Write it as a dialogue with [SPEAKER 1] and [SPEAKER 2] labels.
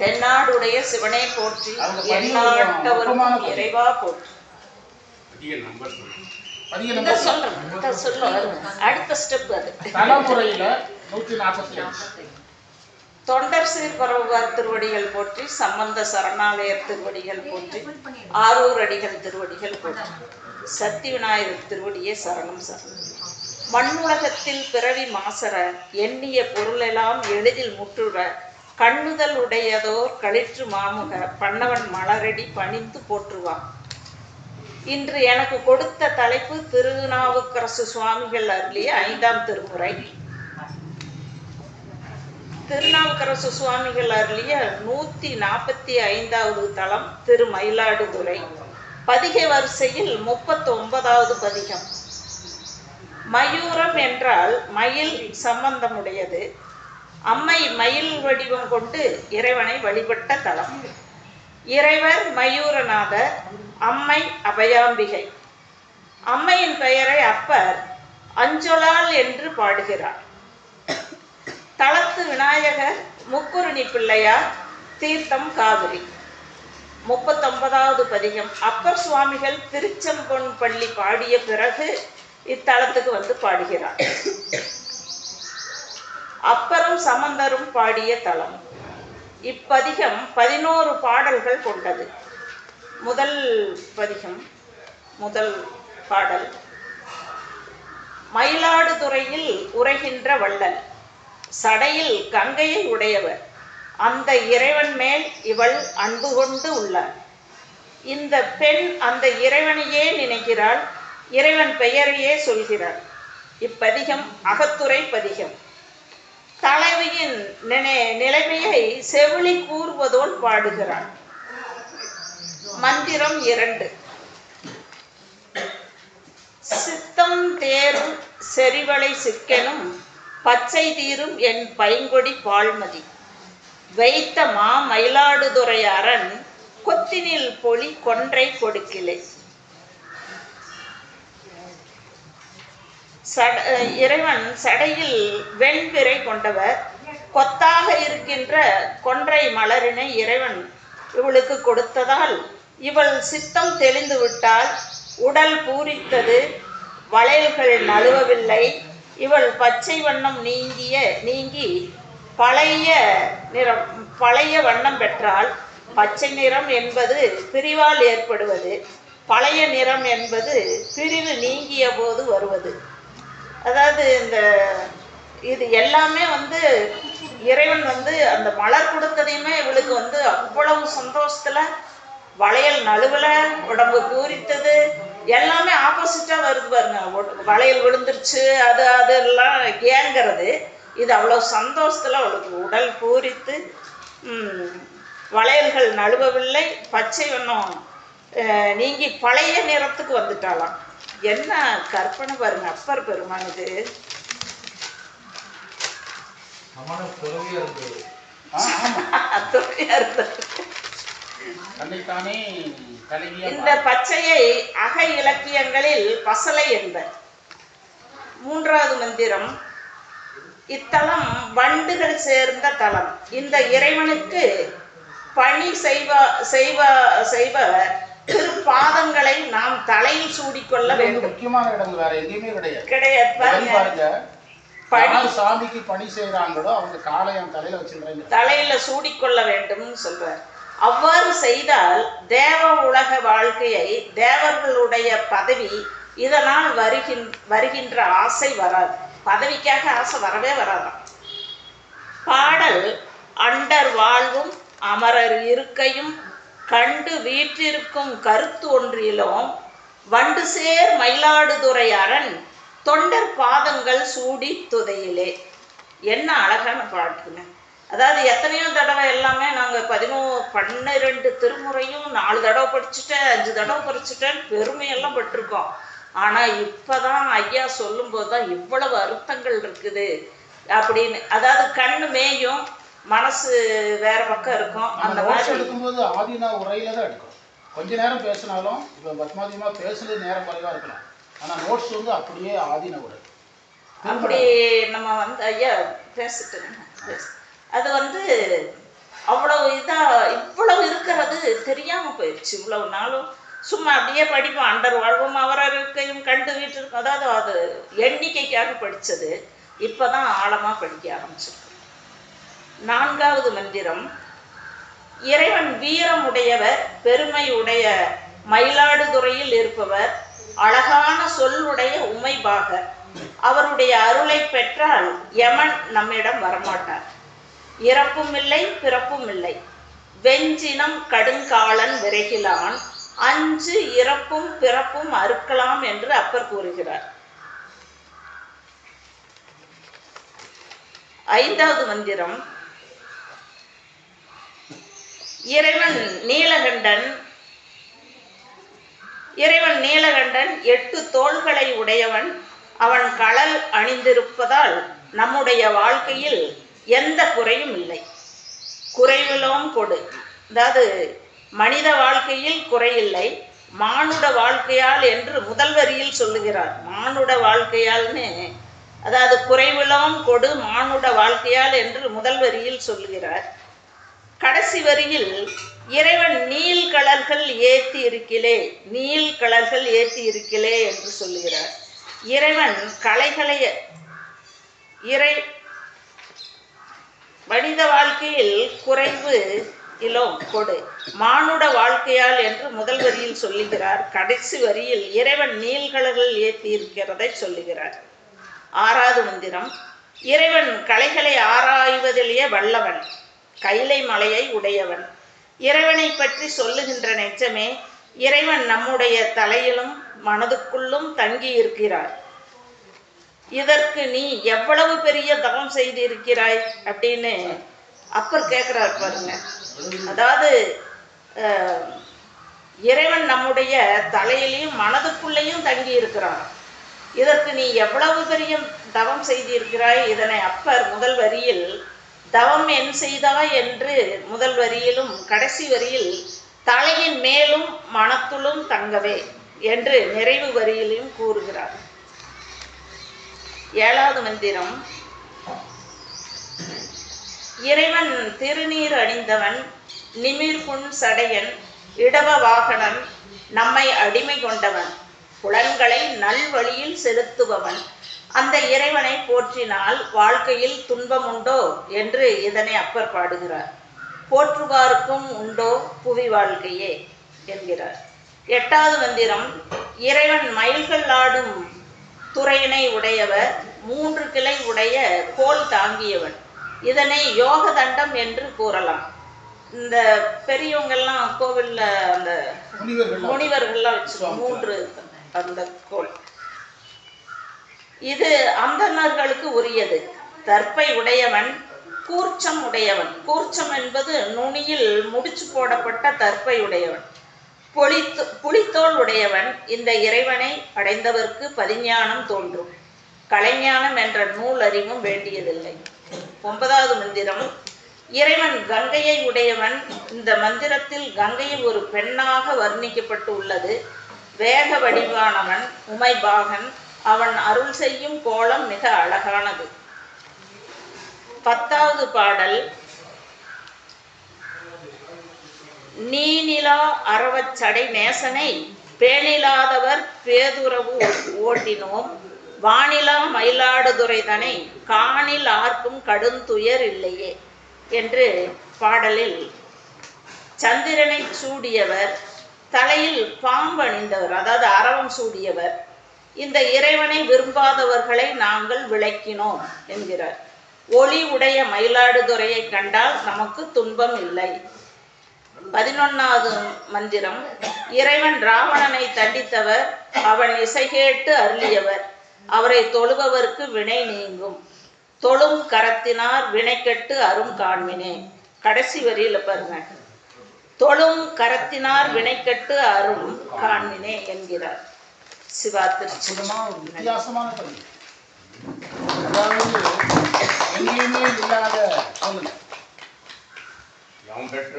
[SPEAKER 1] தென்னாடுடைய சிவனே போற்றி
[SPEAKER 2] பதிவு.
[SPEAKER 1] இறைவா போற்றி.
[SPEAKER 3] அதிக நம்பர் சொல்லுங்க.
[SPEAKER 2] பதிய
[SPEAKER 1] இந்த
[SPEAKER 2] நம்பர்
[SPEAKER 1] சொல்றேன் இந்த சொல்ல அடுத்த ஸ்டெப் அது. தொண்டர் சீர்பரவுவார் திருவடிகள் போற்றி சம்பந்த சரணாலயர் திருவடிகள் போற்றி ஆரூர் அடிகள் திருவடிகள் போற்றி. சக்தி விநாயகர் திருவடியே சரணம் சரணம் மண்ணுலகத்தில் பிறவி மாசற எண்ணிய பொருளெல்லாம் எளிதில் முற்றுற கண்ணுதல் உடையதோர் களிற்று மாமுக பண்ணவன் மலரடி பணிந்து போற்றுவான். இன்று எனக்கு கொடுத்த தலைப்பு திருநாவுக்கரசு சுவாமிகள் அருளிய ஐந்தாம் திருமுறை. திருநாவுக்கரசு சுவாமிகள் அருளிய நூத்தி நாற்பத்தி ஐந்தாவது தளம் திரு மயிலாடுதுறை பதிகை வரிசையில் முப்பத்தி ஒன்பதாவது பதிகம். மயூரம் என்றால் மயில் சம்பந்தமுடையது. அம்மை மயில் வடிவம் கொண்டு இறைவனை வழிபட்ட தலம். இறைவர் மயூரநாதர் அம்மை அபயாம்பிகை. அம்மையின் பெயரை அப்பர் அஞ்சொலால் என்று பாடுகிறார். தளத்து விநாயகர் முக்குருணி பிள்ளையார் தீர்த்தம் காவிரி. முப்பத்தொன்பதாவது பதிகம். அப்பர் சுவாமிகள் திருச்செம்பொன் பள்ளி பாடிய பிறகு இத்தலத்துக்கு வந்து பாடுகிறார். அப்பரும் சமந்தரும் பாடிய தலம். இப்பதிகம் பதினோரு பாடல்கள் கொண்டது. முதல் பதிகம் முதல் பாடல். மயிலாடுதுறையில் உரைகின்ற வள்ளல். சடையில் கங்கையை உடையவர். அந்த இறைவன் மேல் இவள் அன்பு கொண்டு உள்ளார் இந்த பெண் அந்த இறைவனையே நினைக்கிறாள். இறைவன் பெயரையே சொல்கிறாள். இப்பதிகம் அகத்துறை பதிகம். தலைவியின் நினை- நிலைமையை செவிலி கூறுவதோல் பாடுகிறான். மந்திரம் இரண்டு. சித்தம் தேரும் செறிவளை சிக்கெனும் பச்சை தீரும் என் பைங்கொடி பால்மதி. வைத்த மா மயிலாடுதுறை அரண் கொத்தினில் பொலி கொன்றை கொடுக்கிலை. சட இறைவன் சடையில் வெண்பிறை கொண்டவர். கொத்தாக இருக்கின்ற கொன்றை மலரினை இறைவன் இவளுக்கு கொடுத்ததால் இவள் சித்தம் தெளிந்து விட்டால் உடல் பூரித்தது வளையல்கள் நழுவவில்லை. இவள் பச்சை வண்ணம் நீங்கிய நீங்கி பழைய நிறம் பழைய வண்ணம் பெற்றால் பச்சை நிறம் என்பது பிரிவால் ஏற்படுவது. பழைய நிறம் என்பது பிரிவு நீங்கிய போது வருவது. அதாவது இந்த இது எல்லாமே வந்து இறைவன் வந்து அந்த மலர் கொடுத்ததையுமே இவளுக்கு வந்து அவ்வளவு சந்தோஷத்துல வளையல் நழுவல உடம்பு பூரித்தது எல்லாமே ஆப்போசிட்டா வருது பாருங்க. ஒ- வளையல் விழுந்துருச்சு அது அதெல்லாம் ஏங்கிறது. இது அவ்வளவு சந்தோஷத்துல அவளுக்கு உடல் பூரித்து வளையல்கள் நழுவவில்லை. பச்சை வண்ணம் நீங்கி பழைய நிறத்துக்கு வந்துட்டாலாம் என்ன கற்பனை பாருங்க அப்பர் பெருமான் இது
[SPEAKER 4] சமண துறவியா இருந்தது.
[SPEAKER 2] ஆ, ஆமா.
[SPEAKER 1] துறையா இருந்தது.
[SPEAKER 2] தன்னைத்தானே கலகிய
[SPEAKER 1] இந்த பச்சையை அக இலக்கியங்களில் பசலை என்பர். மூன்றாவது மந்திரம் இத்தலம் வண்டுகள் சேர்ந்த தலம். இந்த இறைவனுக்கு பணி செய்வ செய்வ செய்பவர் திருப்பாதங்களை நாம் தலையில் சூடிக்கொள்ள வேண்டும்.
[SPEAKER 2] முக்கியமான இடம் வேற எங்கேயுமே கிடையாது.
[SPEAKER 1] கிடையாது பாருங்க. பணி
[SPEAKER 2] சாமிக்கு பணி செய்யறாங்களோ அவங்க காலை என் தலையில வச்சிருந்தாங்க
[SPEAKER 1] தலையில சூடிக்கொள்ள வேண்டும்னு சொல்றார் அவ்வாறு செய்தால் தேவ உலக வாழ்க்கையை தேவர்களுடைய பதவி இதனால் வருகின் வருகின்ற ஆசை வராது. பதவிக்காக ஆசை வரவே வராதாம். பாடல் அண்டர் வாழ்வும் அமரர் இருக்கையும் கண்டு வீற்றிருக்கும் கருத்து ஒன்றிலும் வண்டு சேர் மயிலாடுதுறை அரண் தொண்டர் பாதங்கள் சூடி துதையிலே. என்ன அழகான பாட்டுங்க. அதாவது எத்தனையோ தடவை எல்லாமே நாங்கள் பதினோ பன்னிரெண்டு திருமுறையும் நாலு தடவை படிச்சுட்டேன் அஞ்சு தடவை படிச்சுட்டேன் பெருமையெல்லாம் பட்டிருக்கோம். ஆனால் இப்போ தான் ஐயா சொல்லும்போது தான் இவ்வளவு அர்த்தங்கள் இருக்குது அப்படின்னு. அதாவது கண்ணு மேயும் மனசு வேற பக்கம் இருக்கும். அந்த மாதிரி
[SPEAKER 2] எடுக்கும்போது ஆதினா உரையில தான் எடுக்கணும் கொஞ்ச நேரம் பேசினாலும் இப்போ பத்மாதிமா பேசுறது நேரம் குறைவா இருக்கலாம். ஆனா நோட்ஸ் வந்து அப்படியே ஆதின உரை
[SPEAKER 1] அப்படி நம்ம வந்து ஐயா பேசிட்டுங்க பேசு. அது வந்து அவ்வளவு இதா இவ்வளவு இருக்கிறது தெரியாம போயிடுச்சு இவ்வளவு நாளும் சும்மா அப்படியே படிப்போம். அண்டர் வாழ்வும் அவரர் இருக்கையும் கண்டு வீட்டிற்கும் அதாவது அது எண்ணிக்கைக்காக படிச்சது. இப்பதான் ஆழமா படிக்க ஆரம்பிச்சிருக்கோம். நான்காவது மந்திரம். இறைவன் வீரம் உடையவர் பெருமையுடைய மயிலாடுதுறையில் இருப்பவர் அழகான சொல்லுடைய உமைபாக அவருடைய அருளை பெற்றால் யமன் நம்மிடம் வரமாட்டார். இறப்பும் இல்லை பிறப்பும் இல்லை வெஞ்சினம் கடுங்காலன் விரைகிலான். அஞ்சு இறப்பும் பிறப்பும் அறுக்கலாம் என்று அப்பர் கூறுகிறார். ஐந்தாவது மந்திரம். இறைவன் நீலகண்டன் இறைவன் நீலகண்டன் எட்டு தோள்களை உடையவன். அவன் களல் அணிந்திருப்பதால் நம்முடைய வாழ்க்கையில் எந்த குறையும் இல்லை. குறைவிலும் கொடு. அதாவது மனித வாழ்க்கையில் குறையில்லை. மானுட வாழ்க்கையால் என்று முதல் வரியில் சொல்லுகிறார். மானுட வாழ்க்கையால்னு. அதாவது குறைவிலும் கொடு. மானுட வாழ்க்கையால் என்று முதல் வரியில் சொல்லுகிறார். கடைசி வரியில் இறைவன் நீல் கலர்கள் ஏற்றி இருக்கிலே நீல் கலர்கள் ஏற்றி இருக்கிலே என்று சொல்லுகிறார். இறைவன் கலைகளை இறை மனித வாழ்க்கையில் குறைவு இலோம் கொடு மானுட வாழ்க்கையால் என்று முதல் வரியில் சொல்லுகிறார். கடைசி வரியில் இறைவன் நீள்கலர்கள் ஏற்றி இருக்கிறதை சொல்லுகிறார். ஆறாவது மந்திரம் இறைவன் கலைகளை ஆராய்வதிலேயே வல்லவன் கைலை மலையை உடையவன். இறைவனை பற்றி சொல்லுகின்ற நெச்சமே இறைவன் நம்முடைய தலையிலும் மனதுக்குள்ளும் தங்கி இருக்கிறார் இதற்கு நீ எவ்வளவு பெரிய தவம் செய்திருக்கிறாய் அப்படின்னு அப்பர் கேட்கிறார் பாருங்க. அதாவது இறைவன் நம்முடைய தலையிலையும் மனதுக்குள்ளேயும் தங்கி இருக்கிறான் இதற்கு நீ எவ்வளவு பெரிய தவம் செய்திருக்கிறாய்? இதனை அப்பர் முதல் வரியில் தவம் என் செய்தாய் என்று முதல் வரியிலும் கடைசி வரியில் தலையின் மேலும் மனத்துளும் தங்கவே என்று நிறைவு வரியிலும் கூறுகிறார். ஏழாவது மந்திரம். இறைவன் திருநீர் அணிந்தவன் நிமிர்புன் சடையன் இடவ வாகனன் நம்மை அடிமை கொண்டவன் புலன்களை நல்வழியில் செலுத்துபவன் அந்த இறைவனை போற்றினால் வாழ்க்கையில் துன்பம் உண்டோ என்று இதனை அப்பர் பாடுகிறார். போற்றுவாருக்கும் உண்டோ புவி வாழ்க்கையே? என்கிறார். எட்டாவது மந்திரம் இறைவன் மயில்கள் ஆடும் துறையினை உடையவர் மூன்று கிளை உடைய கோல் தாங்கியவன். இதனை யோக தண்டம் என்று கூறலாம். இந்த பெரியவங்கெல்லாம் கோவில்ல அந்த
[SPEAKER 2] முனிவர்கள்
[SPEAKER 1] முனிவர்கள்லாம் வச்சிருக்கோம் மூன்று அந்த கோல். இது அந்தணர்களுக்கு உரியது. தற்பை உடையவன் கூர்ச்சம் உடையவன். கூர்ச்சம் என்பது நுனியில் முடிச்சு போடப்பட்ட தற்பை உடையவன். பொலித்து புலித்தோல் உடையவன். இந்த இறைவனை அடைந்தவர்க்கு பதிஞானம் தோன்றும். கலைஞானம் என்ற நூல் அறிவும் வேண்டியதில்லை. ஒன்பதாவது மந்திரம். இறைவன் கங்கையை உடையவன். இந்த மந்திரத்தில் கங்கை ஒரு பெண்ணாக வர்ணிக்கப்பட்டு உள்ளது வேக வடிவானவன் உமைபாகன். அவன் அருள் செய்யும் கோலம் மிக அழகானது. பத்தாவது பாடல். நீனிலா அறவச்சடை நேசனை பேணிலாதவர் பேதுறவு ஓட்டினோம். வானிலா மயிலாடுதுறைதனை காணில் ஆர்க்கும் கடுந்துயர் இல்லையே என்று பாடலில் சந்திரனை சூடியவர் தலையில் பாம்பு அணிந்தவர் அதாவது அரவம் சூடியவர் இந்த இறைவனை விரும்பாதவர்களை நாங்கள் விளக்கினோம் என்கிறார். ஒளி உடைய மயிலாடுதுறையை கண்டால் நமக்கு துன்பம் இல்லை. பதினொன்னாவது மந்திரம். இறைவன் ராவணனை தண்டித்தவர் அவன் இசை கேட்டு அருளியவர். அவரை தொழுபவர்க்கு வினை நீங்கும். தொழும் கரத்தினார் வினைக்கட்டு அரும் காண்மினே கடைசி வரியில பாருங்க. தொழும் கரத்தினார் வினைக்கட்டு அரும் காண்மினே என்கிறார். சிவா
[SPEAKER 2] அற்புதமான ஒரு வித்தியாசமான பள்ளி அதாவது எங்கேயுமே இல்லாத
[SPEAKER 3] அவன் பெற்ற